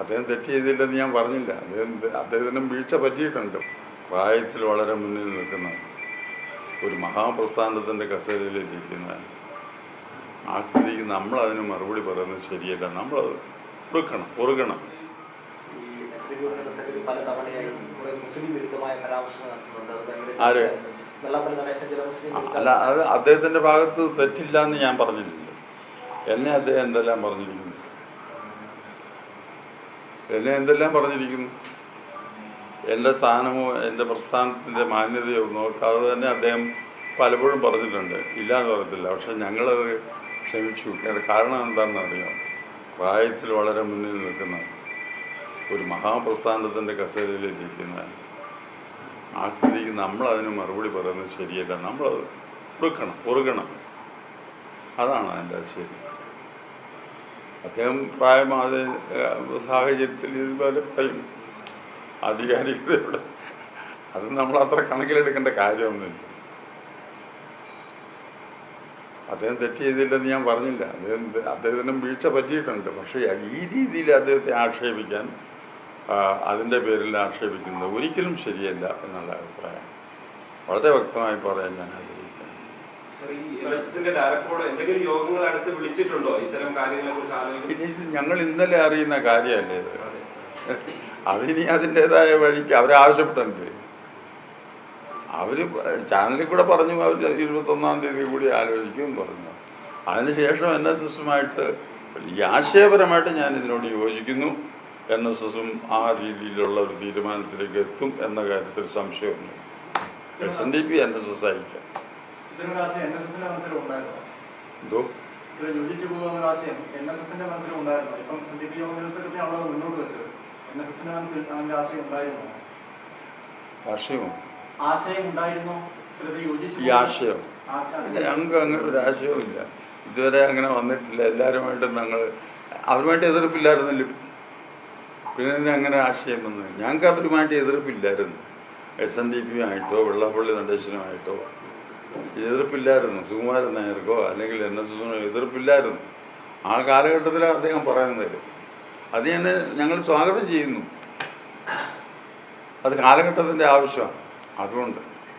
അദ്ദേഹം തെറ്റ് ചെയ്തില്ലെന്ന് ഞാൻ പറഞ്ഞില്ല. അദ്ദേഹം അദ്ദേഹത്തിനും വീഴ്ച പറ്റിയിട്ടുണ്ട്. പ്രായത്തിൽ വളരെ മുന്നിൽ നിൽക്കുന്ന ഒരു മഹാപ്രസ്ഥാനത്തിന്റെ കസേരയിൽ ഇരിക്കുന്ന ആ സ്ഥിതിക്ക് നമ്മളതിന് മറുപടി പറയുന്നത് ശരിയല്ല. നമ്മളത് കൊടുക്കണം പൊറുക്കണം ഭയങ്കര ആര്? അല്ല അത് അദ്ദേഹത്തിന്റെ ഭാഗത്ത് തെറ്റില്ല എന്ന് ഞാൻ പറഞ്ഞിട്ടില്ല. എന്നെ അദ്ദേഹം എന്തെല്ലാം പറഞ്ഞിരിക്കുന്നു? എന്നെ എന്തെല്ലാം പറഞ്ഞിരിക്കുന്നു? എന്റെ സ്ഥാനമോ എന്റെ പ്രസ്ഥാനത്തിന്റെ മാന്യതയോ നോക്കാതെ തന്നെ അദ്ദേഹം പലപ്പോഴും പറഞ്ഞിട്ടുണ്ട്. ഇല്ല എന്ന് പറയത്തില്ല. പക്ഷെ ഞങ്ങളത് ക്ഷമിച്ചു. കാരണം എന്താണെന്ന് അറിയാം? പ്രായത്തിൽ വളരെ മുന്നിൽ നിൽക്കുന്ന ഒരു മഹാപ്രസ്ഥാനത്തിന്റെ കസേരയിൽ ഇരിക്കുന്ന ആ സ്ഥിതിക്ക് നമ്മളതിന് മറുപടി പറയുന്നത് ശരിയല്ല. നമ്മളത് കൊടുക്കണം പൊറുക്കണം അതാണ് അതിന്റെ ശരി. അദ്ദേഹം പ്രായമാത സാഹചര്യത്തിൽ ഇതുപോലെ പറയും ആധികാരികതയോടെ അത് നമ്മൾ അത്ര കണക്കിലെടുക്കേണ്ട കാര്യമൊന്നുമില്ല. അദ്ദേഹം തെറ്റ് ചെയ്തില്ലെന്ന് ഞാൻ പറഞ്ഞില്ല. അദ്ദേഹം അദ്ദേഹത്തിനും വീഴ്ച പറ്റിയിട്ടുണ്ട്. പക്ഷേ ഈ രീതിയിൽ അദ്ദേഹത്തെ ആക്ഷേപിക്കാൻ അതിന്റെ പേരിൽ ആക്ഷേപിക്കുന്നത് ഒരിക്കലും ശരിയല്ല എന്നുള്ള അഭിപ്രായം. വളരെ വ്യക്തമായി പറയാൻ ഞാൻ ആഗ്രഹിക്കുന്നു. എൻഎസ്എസിന്റെ ഡയറക്ടറോട് എന്തെങ്കിലും യോഗങ്ങൾ അടുത്ത് വിളിച്ചിട്ടുണ്ടോ? ഇത്തരം കാര്യങ്ങളെ കുറിച്ച് ഞങ്ങൾ ഇന്നലെ അറിയുന്ന കാര്യമല്ലേ അതിനി അതിന്റെതായ വഴിക്ക് അവരാവശ്യപ്പെട്ടുണ്ട് അവർ ചാനലിൽ കൂടെ പറഞ്ഞു അവർ ഇരുപത്തൊന്നാം തീയതി കൂടി ആലോചിക്കും പറഞ്ഞു. അതിനുശേഷം എൻ എസ് എസുമായിട്ട് ആശയപരമായിട്ട് ഞാൻ ഇതിനോട് യോജിക്കുന്നു എൻ എസ് എസും ആ രീതിയിലുള്ള ഒരു തീരുമാനത്തിലേക്ക് എത്തും എന്ന കാര്യത്തിൽ സംശയമുണ്ട്. S N D P N S S അയക്കാം എന്തോ? പി ഈ ആശയം. ഞങ്ങൾക്ക് അങ്ങനെ ഒരു ഇതുവരെ അങ്ങനെ വന്നിട്ടില്ല. എല്ലാവരുമായിട്ടും ഞങ്ങൾ അവരുമായിട്ട് എതിർപ്പില്ലായിരുന്നല്ലോ? പിന്നെ ഇതിന് അങ്ങനെ ആശയം വന്നു ഞങ്ങൾക്ക് അവരുമായിട്ട് എതിർപ്പില്ലായിരുന്നു. എസ് എൻ ഡി പിയുമായിട്ടോ വെള്ളാപ്പള്ളി നടേശനുമായിട്ടോ എതിർപ്പില്ലായിരുന്നു. സുകുമാരൻ നായർക്കോ അല്ലെങ്കിൽ എൻ എസ് എസിനോ എതിർപ്പില്ലായിരുന്നു. ആ കാലഘട്ടത്തിൽ അദ്ദേഹം പറയുന്നത്. അത് തന്നെ ഞങ്ങൾ സ്വാഗതം ചെയ്യുന്നു. അത് കാലഘട്ടത്തിന്റെ ആവശ്യമാണ്. അതുകൊണ്ട്